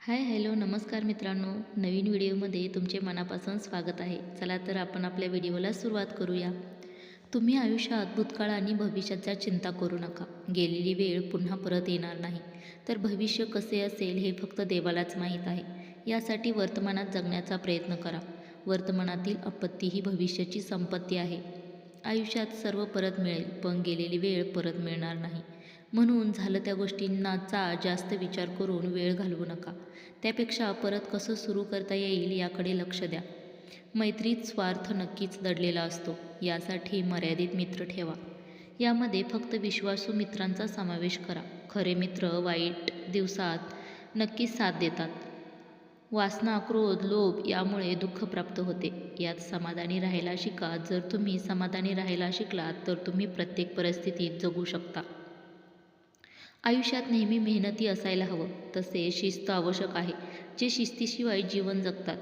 Hi hello नमस्कार मित्रांनो. नवीन व्हिडिओमध्ये तुमचे मनापासून स्वागत आहे. चला तर आपण आपल्या व्हिडिओला सुरुवात करूया. तुम्ही आयुष्यात भूतकाळ आणि भविष्याचा चिंता करू नका. गेलेली वेळ पुन्हा परत येणार नाही. तर भविष्य कसे असेल हे फक्त देवालाच माहीत आहे. यासाठी वर्तमानात जगण्याचा प्रयत्न करा. वर्तमानातील आपत्ती ही भविष्याची संपत्ती आहे. आयुष्यात सर्व परत मिळेल पण गेलेली वेळ परत मिळणार नाही. म्हणून झालं त्या गोष्टींनाचा जास्त विचार करून वेळ घालवू नका. त्यापेक्षा परत कसं सुरू करता येईल याकडे लक्ष द्या. मैत्रीत स्वार्थ नक्कीच दडलेला असतो यासाठी मर्यादित मित्र ठेवा. यामध्ये फक्त विश्वासू मित्रांचा समावेश करा. खरे मित्र वाईट दिवसात नक्कीच साथ देतात. वासना क्रोध लोभ यामुळे दुःख प्राप्त होते. यात समाधानी राहायला शिका. जर तुम्ही समाधानी राहायला शिकलात तर तुम्ही प्रत्येक परिस्थितीत जगू शकता. आयुष्यात नेहमी मेहनती असायला हवं तसे शिस्त आवश्यक आहे जे शिस्तीशिवाय जीवन जगतात.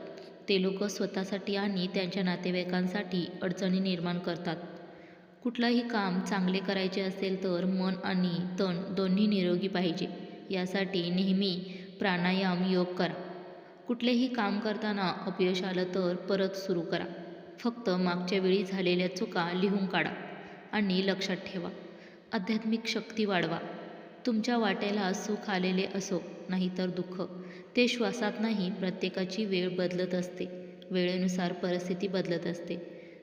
ते लोक स्वतःसाठी आणि त्यांच्या नातेवाईकांसाठी अडचणी निर्माण करतात. कुठलाही काम चांगले करायचे असेल तर मन आणि तण दोन्ही निरोगी पाहिजे यासाठी नेहमी प्राणायाम योग करा. कुठलेही काम करताना अपयश आलं तर परत सुरू करा. फक्त मागच्या वेळी झालेल्या चुका लिहून काढा आणि लक्षात ठेवा. आध्यात्मिक शक्ती वाढवा. तुमच्या वाटेला सुख आलेले असो नाहीतर दुःख. ते श्वासात नाही प्रत्येकाची वेळ बदलत असते. वेळेनुसार परिस्थिती बदलत असते.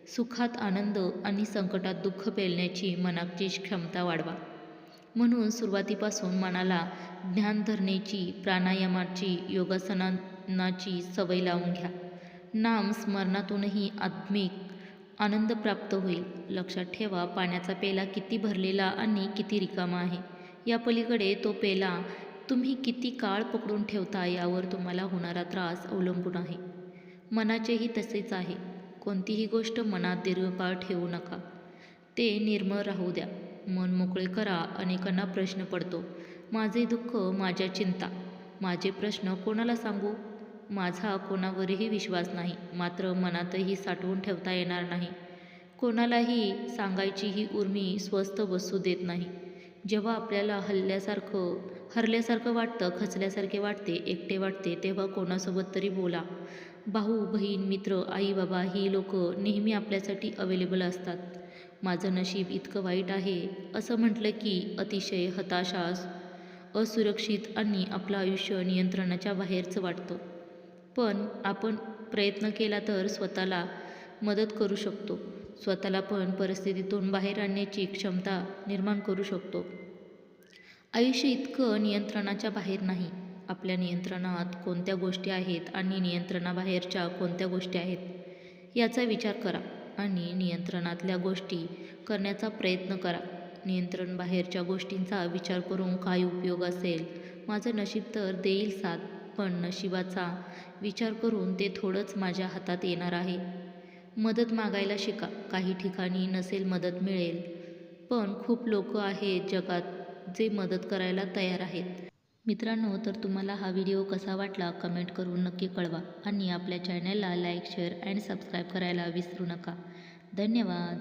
सुखात आनंद आणि संकटात दुःख पेलण्याची मनाची क्षमता वाढवा. म्हणून सुरुवातीपासून मनाला ज्ञान धरण्याची प्राणायामाची योगासनाची सवय लावून घ्या. नाम स्मरणातूनही आत्मिक आनंद प्राप्त होईल. लक्षात ठेवा पाण्याचा पेला किती भरलेला आणि किती रिकामा आहे. या पलीकडे तो पेला तुम्ही किती काळ पकडून ठेवता यावर तुम्हाला होणारा त्रास अवलंबून आहे. मनाचेही तसेच आहे. कोणतीही गोष्ट मनात दीर्घकाळ ठेवू नका. ते निर्मळ राहू द्या. मन मोकळे करा. अनेकांना प्रश्न पडतो माझे दुःख माझ्या चिंता माझे प्रश्न कोणाला सांगू? माझा कोणावरही विश्वास नाही. मात्र मनातही साठवून ठेवता येणार नाही. कोणालाही सांगायची ही उर्मी स्वस्त बसू देत नाही. जेव्हा आपल्याला हल्ल्यासारखं हरल्यासारखं वाटतं खचल्यासारखे वाटते एकटे वाटते तेव्हा कोणासोबत तरी बोला. भाऊ बहीण मित्र आई बाबा ही लोक नेहमी आपल्यासाठी अवेलेबल असतात. माझं नशीब इतकं वाईट आहे असं म्हटलं की अतिशय हताशा असुरक्षित आणि आपलं आयुष्य नियंत्रणाच्या बाहेरचं वाटतं. पण आपण प्रयत्न केला तर स्वतःला मदत करू शकतो. स्वतःला पण परिस्थितीतून बाहेर आणण्याची क्षमता निर्माण करू शकतो. आयुष्य इतकं नियंत्रणाच्या बाहेर नाही. आपल्या नियंत्रणात कोणत्या गोष्टी आहेत आणि नियंत्रणाबाहेरच्या कोणत्या गोष्टी आहेत याचा विचार करा आणि नियंत्रणातल्या गोष्टी करण्याचा प्रयत्न करा. नियंत्रण बाहेरच्या गोष्टींचा विचार करून काय उपयोग असेल माझं नशीब तर देईल साथ पण नशिबाचा विचार करून ते थोडंच माझ्या हातात येणार आहे. मदत मागायला शिका. काही ठिकाणी नसेल मदत मिळेल. पण खूप लोक आहेत जगात जे मदत करायला तयार आहेत. मित्रांनो तर तुम्हाला हा व्हिडिओ कसा वाटला कमेंट करून नक्की कळवा आणि आपल्या चॅनलला लाईक शेअर अँड सबस्क्राईब करायला विसरू नका. धन्यवाद.